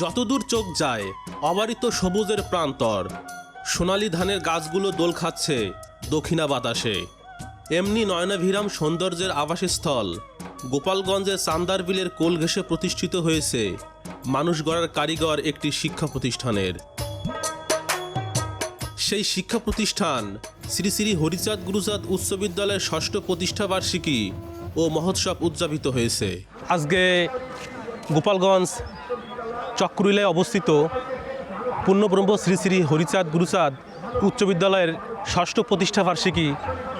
যতদূর চোখ যায়, অবারিত সবুজের প্রান্তর। সোনালি ধানের গাছগুলো দোল খাচ্ছে দক্ষিণা বাতাসে। এমনি নয়নাভিরাম সৌন্দর্যের আবাসস্থল। গোপালগঞ্জের চান্দার বিলের কোল ঘেঁষে প্রতিষ্ঠিত হয়েছে মানুষ গড়ার কারিগর একটি শিক্ষা প্রতিষ্ঠানের। সেই শিক্ষা প্রতিষ্ঠান শ্রী শ্রী হরিচাঁদ গুরুচাঁদ উচ্চ বিদ্যালয়ের ষষ্ঠ প্রতিষ্ঠা বার্ষিকী ও মহোৎসব উদযাপিত হয়েছে। আজকে গোপালগঞ্জ চক্রুইলায় অবস্থিত পূর্ণব্রহ্ম শ্রী শ্রী হরিচাঁদ গুরুচাঁদ উচ্চ বিদ্যালয়ের ষষ্ঠ প্রতিষ্ঠা বার্ষিকী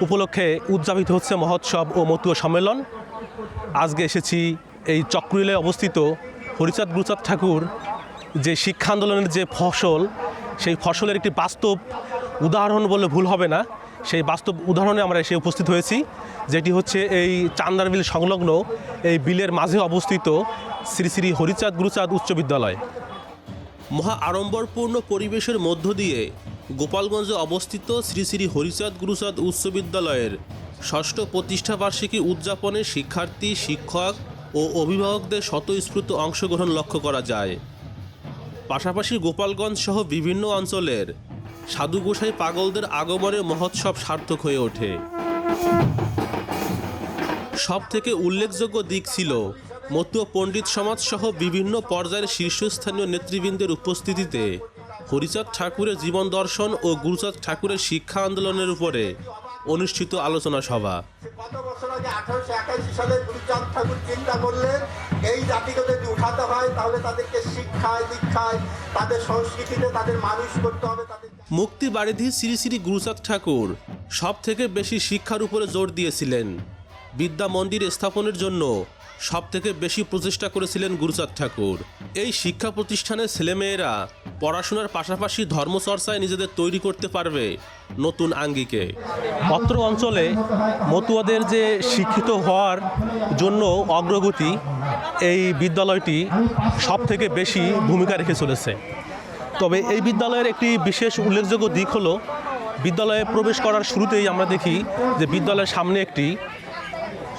উপলক্ষে উদযাপিত হচ্ছে মহোৎসব ও মতুয়া সম্মেলন। আজকে এসেছি এই চক্রুইলায় অবস্থিত হরিচাঁদ গুরুচাঁদ ঠাকুর যে শিক্ষা আন্দোলনের যে ফসল, সেই ফসলের একটি বাস্তব উদাহরণ বলে ভুল হবে না। সেই বাস্তব উদাহরণে আমরা এসে উপস্থিত হয়েছি, যেটি হচ্ছে এই চান্দার বিল সংলগ্ন এই বিলের মাঝে অবস্থিত শ্রী শ্রী হরিচাঁদ গুরুচাঁদ উচ্চ বিদ্যালয়। মহা আড়ম্বরপূর্ণ পরিবেশের মধ্য দিয়ে গোপালগঞ্জে অবস্থিত শ্রী শ্রী হরিচাঁদ গুরুচাঁদ উচ্চ বিদ্যালয়ের ষষ্ঠ প্রতিষ্ঠা বার্ষিকী উদযাপনে শিক্ষার্থী, শিক্ষক ও অভিভাবকদের স্বতঃস্ফূর্ত অংশগ্রহণ লক্ষ্য করা যায়। পাশাপাশি গোপালগঞ্জ সহ বিভিন্ন অঞ্চলের সাধু গোসাই পাগলদের আগমনে মহোৎসব সার্থক হয়ে ওঠে। সব থেকে উল্লেখযোগ্য দিক ছিল মতুয়া পণ্ডিত সমাজ সহ বিভিন্ন পর্যায়ের শীর্ষস্থানীয় নেতৃবৃন্দের উপস্থিতিতে হরিচাঁদ ঠাকুরের জীবন দর্শন ও গুরুচাঁদ ঠাকুরের শিক্ষা আন্দোলনের উপরে অনুষ্ঠিত আলোচনা সভা। সালে গুরুচাঁদ ঠাকুর চিন্তা করলেন এই জাতিকে যদি উঠাতে হয় তাহলে তাদেরকে শিক্ষায় দীক্ষায় তাদের সংস্কৃতিতে তাদের মানুষ করতে হবে তাদের মুক্তি বারিধি শ্রী শ্রী গুরুচাঁদ ঠাকুর সব থেকে বেশি শিক্ষার উপরে জোর দিয়েছিলেন। বিদ্যা মন্দির স্থাপনের জন্য সব থেকে বেশি প্রচেষ্টা করেছিলেন গুরুচাঁদ ঠাকুর। এই শিক্ষা প্রতিষ্ঠানের ছেলেমেয়েরা পড়াশোনার পাশাপাশি ধর্মচর্চায় নিজেদের তৈরি করতে পারবে নতুন আঙ্গিকে। অত্র অঞ্চলে মতুয়াদের যে শিক্ষিত হওয়ার জন্য অগ্রগতি এই বিদ্যালয়টি সব থেকে বেশি ভূমিকা রেখে চলেছে। তবে এই বিদ্যালয়ের একটি বিশেষ উল্লেখযোগ্য দিক হলো, বিদ্যালয়ে প্রবেশ করার শুরুতেই আমরা দেখি যে বিদ্যালয়ের সামনে একটি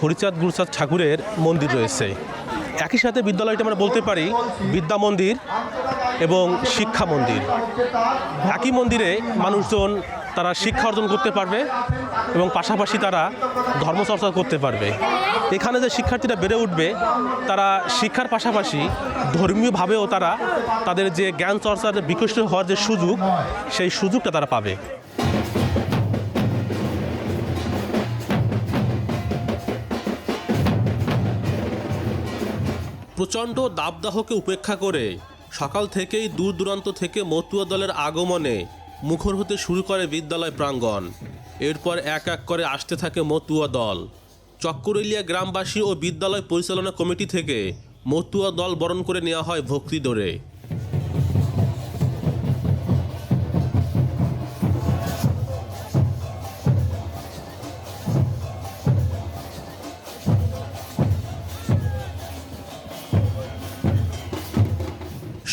হরিচাঁদ গুরুচাঁদ ঠাকুরের মন্দির রয়েছে। একই সাথে বিদ্যালয়টি আমরা বলতে পারি বিদ্যা মন্দির এবং শিক্ষা মন্দির। একই মন্দিরে মানুষজন তারা শিক্ষা অর্জন করতে পারবে এবং পাশাপাশি তারা ধর্মচর্চা করতে পারবে। এখানে যে শিক্ষার্থীরা বেড়ে উঠবে, তারা শিক্ষার পাশাপাশি ধর্মীয়ভাবেও তারা তাদের যে জ্ঞান চর্চার বিকশিত হওয়ার যে সুযোগ, সেই সুযোগটা তারা পাবে। প্রচণ্ড দাবদাহকে উপেক্ষা করে সকাল থেকেই দূর দূরান্ত থেকে মতুয়া দলের আগমনে মুখর হতে শুরু করে বিদ্যালয় প্রাঙ্গণ। এরপর এক এক করে আসতে থাকে মতুয়া দল। চক্করইলিয়া গ্রামবাসী ও বিদ্যালয় পরিচালনা কমিটি থেকে মতুয়া দল বরণ করে নেওয়া হয় ভক্তি দৌড়ে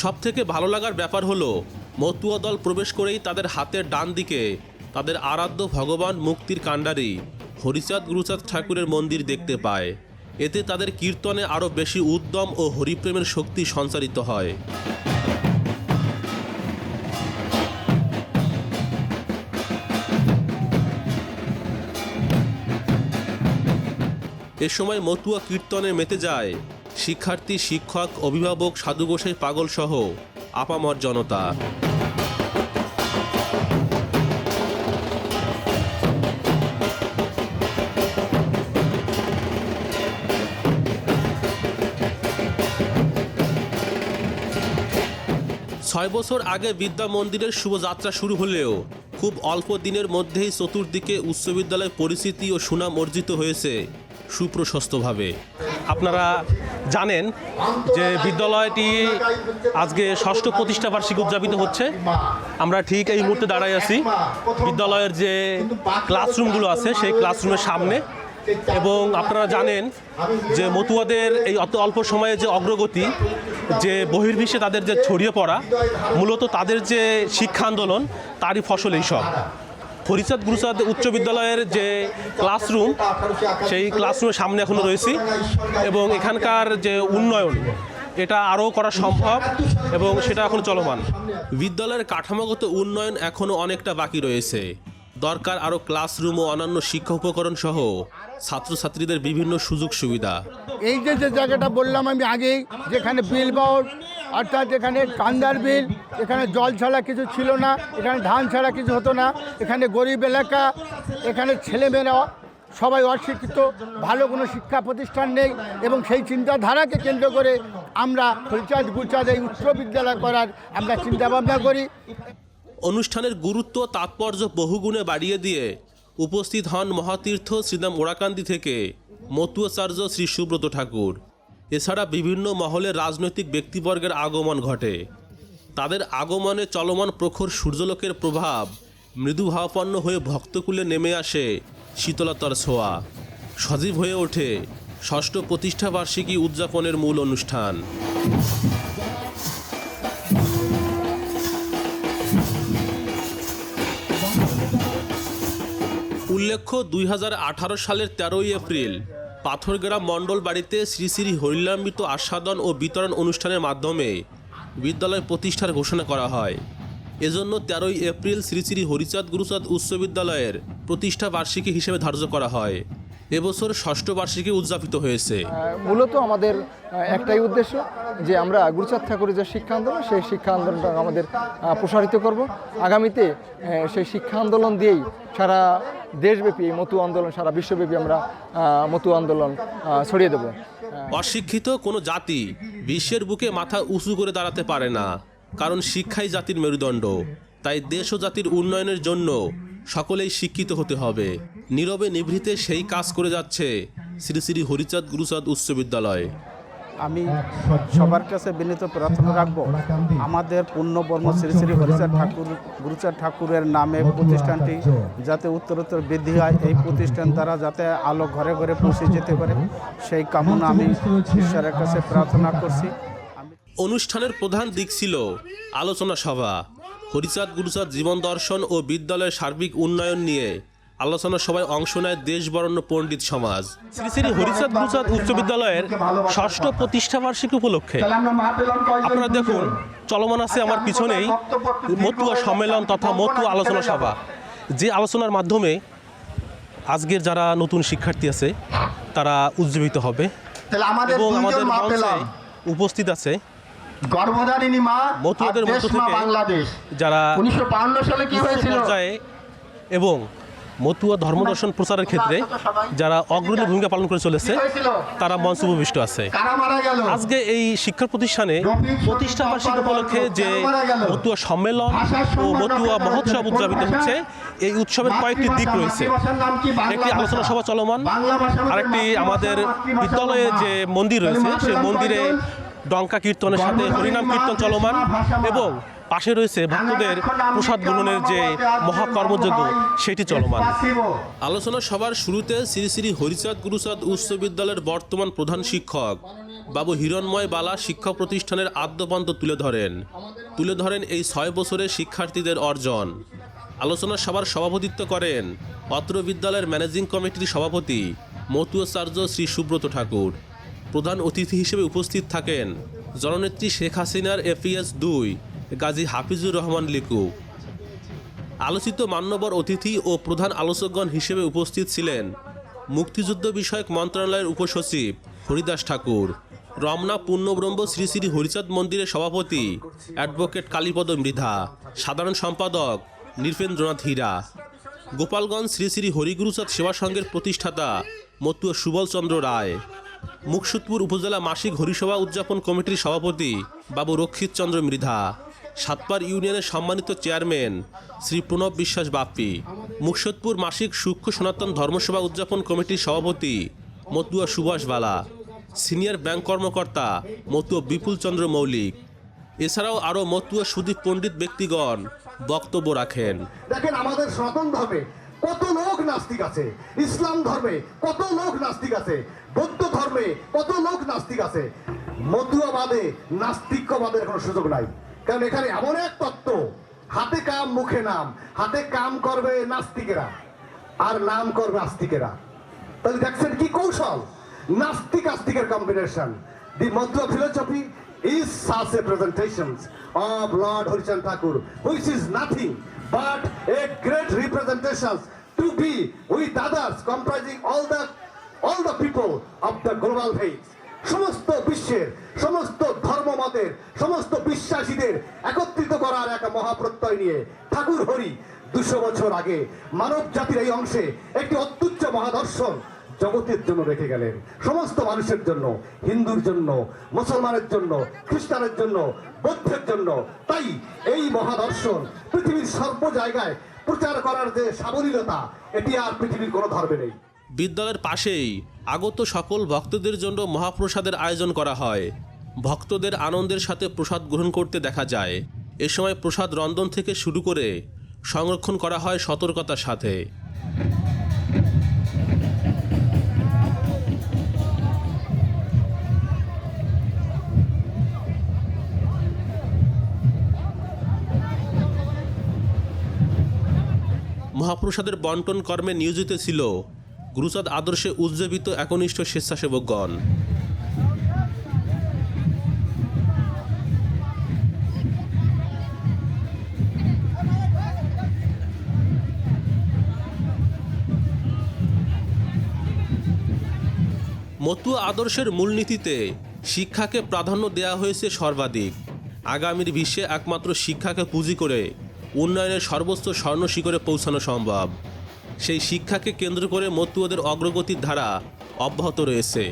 সব থেকে ভালো লাগার ব্যাপার হলো, মতুয়া দল প্রবেশ করেই তাদের হাতের ডান দিকে তাদের আরাধ্য ভগবান মুক্তির কাণ্ডারি হরিচাঁদ গুরুচাঁদ ঠাকুরের মন্দির দেখতে পায়। এতে তাদের কীর্তনে আরও বেশি উদ্যম ও হরিপ্রেমের শক্তি সঞ্চারিত হয়। এ সময় মতুয়া কীর্তনে মেতে যায় শিক্ষার্থী, শিক্ষক, অভিভাবক সাধুগোসাই পাগল সহ আপামর জনতা। ছয় বছর আগে বিদ্যা মন্দিরের শুভযাত্রা শুরু হলেও খুব অল্প দিনের মধ্যেই চতুর্দিকে উচ্চ বিদ্যালয় পরিচিতি ও সুনাম অর্জিত হয়েছে সুপ্রশস্তভাবে। আপনারা জানেন যে বিদ্যালয়টি আজকে ষষ্ঠ প্রতিষ্ঠা বার্ষিকী উদযাপিত হচ্ছে। আমরা ঠিক এই মুহূর্তে দাঁড়াই আছি বিদ্যালয়ের যে ক্লাসরুমগুলো আছে, সেই ক্লাসরুমের সামনে। এবং আপনারা জানেন যে মতুয়াদের এই অত অল্প সময়ে যে অগ্রগতি, যে বহির্বিশ্বে তাদের যে ছড়িয়ে পড়া, মূলত তাদের যে শিক্ষা আন্দোলন, তারই ফসল এইসব। হরিচাঁদ গুরুচাঁদ উচ্চ বিদ্যালয়ের যে ক্লাসরুম সেই ক্লাসরুমের সামনে এখনও রয়েছি এবং এখানকার যে উন্নয়ন এটা আরও করা সম্ভব এবং সেটা এখন চলমান। বিদ্যালয়ের কাঠামোগত উন্নয়ন এখনও অনেকটা বাকি রয়েছে। দরকার আরও ক্লাসরুম ও অন্যান্য শিক্ষা উপকরণ সহ ছাত্রছাত্রীদের বিভিন্ন সুযোগ সুবিধা। এই যে যে জায়গাটা বললাম আমি আগেই যেখানে বিল বাউট অর্থাৎ এখানে কান্দার বিল, এখানে জল ছাড়া কিছু ছিল না, এখানে ধান ছাড়া কিছু হতো না, এখানে গরিব এলাকা, এখানে ছেলেমেয়েরা সবাই অশিক্ষিত, ভালো কোনো শিক্ষা প্রতিষ্ঠান নেই এবং সেই চিন্তাধারাকে কেন্দ্র করে আমরা হরিচাঁদ গুরচাঁদ এই উচ্চ বিদ্যালয় করার আমরা চিন্তাভাবনা করি। অনুষ্ঠানের গুরুত্ব তাৎপর্য বহুগুণে বাড়িয়ে দিয়ে উপস্থিত হন মহাতীর্থ শ্রীদাম ওরাকান্দি থেকে মতুয়াচার্য শ্রী সুব্রত ঠাকুর। এছাড়া বিভিন্ন মহলে রাজনৈতিক ব্যক্তিবর্গের আগমন ঘটে। তাদের আগমনে চলমান প্রখর সূর্যলোকের প্রভাব মৃদুভাবাপন্ন হয়ে ভক্তকুলে নেমে আসে শীতলতার ছোঁয়া। সজীব হয়ে ওঠে ষষ্ঠ প্রতিষ্ঠাবার্ষিকী উদযাপনের মূল অনুষ্ঠান। উল্লেখ্য দুই হাজার আঠারো সালের তেরোই এপ্রিল পাথরগ্রাম মণ্ডল বাড়িতে শ্রী শ্রী হরিলাম্বিত আস্বাদন ও বিতরণ অনুষ্ঠানের মাধ্যমে বিদ্যালয় প্রতিষ্ঠার ঘোষণা করা হয়। এজন্য তেরোই এপ্রিল শ্রী শ্রী হরিচাঁদ গুরুচাঁদ উচ্চ বিদ্যালয়ের প্রতিষ্ঠা বার্ষিকী হিসেবে ধার্য করা হয়। এবছর ষষ্ঠ বার্ষিকী উদযাপিত হয়েছে। মূলত আমাদের একটাই উদ্দেশ্য যে আমরা গুরুচাঁদ ঠাকুরের যে শিক্ষা আন্দোলন সেই শিক্ষা আন্দোলনটা আমাদের প্রসারিত করব। আগামীতে সেই শিক্ষা আন্দোলন দিয়েই সারা দেশব্যাপী এই মতু আন্দোলন সারা বিশ্বব্যাপী আমরা মতু আন্দোলন ছড়িয়ে দেব। অশিক্ষিত কোনো জাতি বিশ্বের বুকে মাথা উঁচু করে দাঁড়াতে পারে না কারণ শিক্ষাই জাতির মেরুদণ্ড। তাই দেশ ও জাতির উন্নয়নের জন্য সকলেই শিক্ষিত হতে হবে। নীরবে নিভৃতে সেই কাজ করে যাচ্ছে শ্রী শ্রী হরিচাঁদ গুরুচাঁদ উচ্চ বিদ্যালয়। আমি সবার কাছে বিনীত প্রার্থনা রাখব আমাদের পুণ্যবর্ম শ্রী শ্রী হরিচাঁদ ঠাকুর গুরুচাঁদ ঠাকুরের নামে প্রতিষ্ঠানটি যাতে উত্তরোত্তর বৃদ্ধি হয় এই প্রতিষ্ঠান দ্বারা যাতে আলো ঘরে ঘরে পৌঁছে যেতে পারে সেই কামনা আমি ঈশ্বরের কাছে প্রার্থনা করছি। অনুষ্ঠানের প্রধান দিক ছিল আলোচনা সভা। হরিচাঁদ গুরুচাঁদ জীবন দর্শন ও বিদ্যালয়ের সার্বিক উন্নয়ন নিয়ে আলোচনা সভায় অংশ নেয় দেশবরণ্য পণ্ডিত সমাজ। শ্রী শ্রী হরিচাঁদ গুরুচাঁদ উচ্চ বিদ্যালয়ের ষষ্ঠ প্রতিষ্ঠা বার্ষিকী উপলক্ষে। আপনারা দেখুন চলমান আছে আমার পিছনেই মতুয়া সম্মেলন তথা মতুয়া আলোচনা সভা। যে আলোচনার মাধ্যমে আজকের যারা নতুন শিক্ষার্থী আছে তারা উজ্জীবিত হবে আমাদের এবং আমাদের মঞ্চে উপস্থিত আছে। গর্ভধারিণী মা মতুয়াদের মধ্য থেকে বাংলাদেশ। যারা উনিশশো সালে কি হয়েছিল? এবং মতুয়া ধর্মদর্শন প্রচারের ক্ষেত্রে যারা অগ্রণী ভূমিকা পালন করে চলেছে তারা মঞ্চ উপবিষ্ট আছে আজকে এই শিক্ষা প্রতিষ্ঠানে প্রতিষ্ঠা বার্ষিকী উপলক্ষে যে মতুয়া সম্মেলন ও মতুয়া মহোৎসব উদযাপিত হচ্ছে এই উৎসবের কয়েকটি দিক রয়েছে। একটি আলোচনা সভা চলমান। আরেকটি আমাদের বিদ্যালয়ে যে মন্দির রয়েছে সেই মন্দিরে ডঙ্কা কীর্তনের সাথে হরিনাম কীর্তন চলমান এবং পাশে রয়েছে ভক্তদের প্রসাদ গ্রহণের যে মহাকর্মযজ্ঞ সেটি চলমান। আলোচনা সভার শুরুতে শ্রী শ্রী হরিচাঁদ গুরুচাঁদ উচ্চ বিদ্যালয়ের বর্তমান প্রধান শিক্ষক বাবু হিরণময় বালা শিক্ষা প্রতিষ্ঠানের আদ্যপান্ত তুলে ধরেন। তুলে ধরেন এই ছয় বছরের শিক্ষার্থীদের অর্জন। আলোচনা সভার সভাপতিত্ব করেন অত্র বিদ্যালয়ের ম্যানেজিং কমিটির সভাপতি মতুয়াচার্য শ্রী সুব্রত ঠাকুর। প্রধান অতিথি হিসেবে উপস্থিত থাকেন জননেত্রী শেখ হাসিনার এফিএস দুই, গাজী হাফিজুর রহমান লিকু আলোচিত মান্যবর অতিথি ও প্রধান আলোচকগণ হিসেবে উপস্থিত ছিলেন মুক্তিযুদ্ধ বিষয়ক মন্ত্রণালয়ের উপসচিব হরিদাস ঠাকুর, রমনা পূর্ণব্রহ্ম শ্রী শ্রী হরিচাঁদ মন্দিরের সভাপতি অ্যাডভোকেট কালীপদ মৃধা, সাধারণ সম্পাদক নৃপেন্দ্রনাথ হীরা, গোপালগঞ্জ শ্রী শ্রী হরিগুরুচাঁদ সেবা সংঘের প্রতিষ্ঠাতা মতুয়া সুবলচন্দ্র রায় মুকসুদপুর উপজেলা মাসিক হরিসভা উদযাপন কমিটির সভাপতি বাবু রক্ষিত চন্দ্র মৃধা, সাতপার ইউনিয়নের সম্মানিত চেয়ারম্যান শ্রী প্রণব বিশ্বাস বাপ্পি, মুকসুদপুর মাসিক সূক্ষ্ম সনাতন ধর্মসভা উদযাপন কমিটির সভাপতি মতুয়া সুভাষ বালা, সিনিয়র ব্যাংক কর্মকর্তা মতুয়া বিপুল চন্দ্র মৌলিক। এছাড়াও আরও মতুয়া সুদীপ পণ্ডিত ব্যক্তিগণ বক্তব্য রাখেন। দেখেন, আমাদের সনাতন ধর্মে কত লোক নাস্তিক আছে? ইসলাম ধর্মে কত লোক নাস্তিক আছে? বৌদ্ধ ধর্মে কত লোক নাস্তিক আছে? মতুয়াবাদে নাস্তিক্যবাদের কোনো সুযোগ নাই। কারণ এখানে এমন এক তত্ত্ব হাতে কাম মুখে নাম। হাতে কাম করবে নাস্তিকেরা আর নাম করবে আস্তিকেরা। তাহলে দেখছেন কি কৌশল? নাস্তিক আস্তিকের কম্বিনেশন দি মধ্য philosophy is such a presentations of Lord Harichand Thakur, which is nothing but a great representation to be with others, comprising all the all the people of the global faith. সমস্ত বিশ্বের, সমস্ত ধর্মমতের, সমস্ত বিশ্বাসীদের একত্রিত করার এক মহাপ্রত্যয় নিয়ে ঠাকুর হরি দুশো বছর আগে মানব জাতির এই অংশে একটি অত্যুচ্চ মহাদর্শন জগতের জন্য রেখে গেলেন। সমস্ত মানুষের জন্য, হিন্দুর জন্য, মুসলমানের জন্য, খ্রিস্টানের জন্য, বৌদ্ধের জন্য। তাই এই মহাদর্শন পৃথিবীর সর্ব জায়গায় প্রচার করার যে সাবলীলতা, এটি আর পৃথিবীর কোনো ধর্মে নেই। বিদ্যালয়ের পাশেই আগত সকল ভক্তদের জন্য মহাপ্রসাদের আয়োজন করা হয়। ভক্তদের আনন্দের সাথে প্রসাদ গ্রহণ করতে দেখা যায়। এ সময় প্রসাদ রন্ধন থেকে শুরু করে সংরক্ষণ করা হয় সতর্কতার সাথে। মহাপ্রসাদের বন্টন কর্মে নিয়োজিত ছিল। গুরুচাঁদ আদর্শে উজ্জীবিত একনিষ্ঠ স্বেচ্ছাসেবকগণ। মতুয়া আদর্শের মূলনীতিতে শিক্ষাকে প্রাধান্য দেয়া হয়েছে সর্বাধিক। আগামীর বিশ্বে একমাত্র শিক্ষাকে পুঁজি করে উন্নয়নের সর্বোচ্চ স্বর্ণ শিখরে পৌঁছানো সম্ভব। সেই শিক্ষাকে কেন্দ্র করে মতুয়াদের অগ্রগতির ধারা অব্যাহত রয়েছে।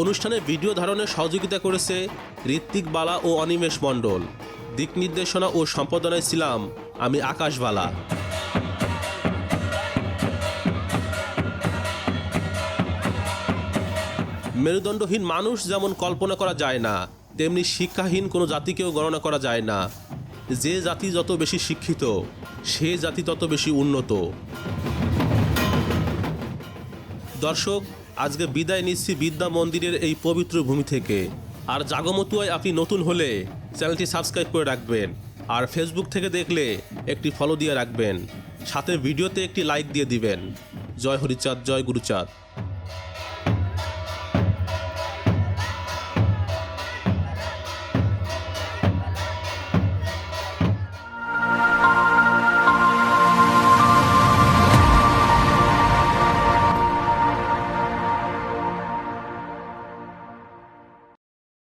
অনুষ্ঠানে ভিডিও ধারণে সহযোগিতা করেছে ঋত্বিক বালা ও অনিমেষ মণ্ডল। দিক নির্দেশনা ও সম্পাদনায় ছিলাম আমি আকাশবালা মেরুদণ্ডহীন মানুষ যেমন কল্পনা করা যায় না তেমনি শিক্ষাহীন কোনো জাতিকেও গণনা করা যায় না। যে জাতি যত বেশি শিক্ষিত, সে জাতি তত বেশি উন্নত। দর্শক, আজকে বিদায় নিচ্ছি বিদ্যা মন্দিরের এই পবিত্র ভূমি থেকে। আর জাগমতুয়ায় আপনি নতুন হলে চ্যানেলটি সাবস্ক্রাইব করে রাখবেন। আর ফেসবুক থেকে দেখলে একটি ফলো দিয়ে রাখবেন। সাথে ভিডিওতে একটি লাইক দিয়ে দিবেন। জয় হরিচাঁদ, জয় গুরুচাঁদ।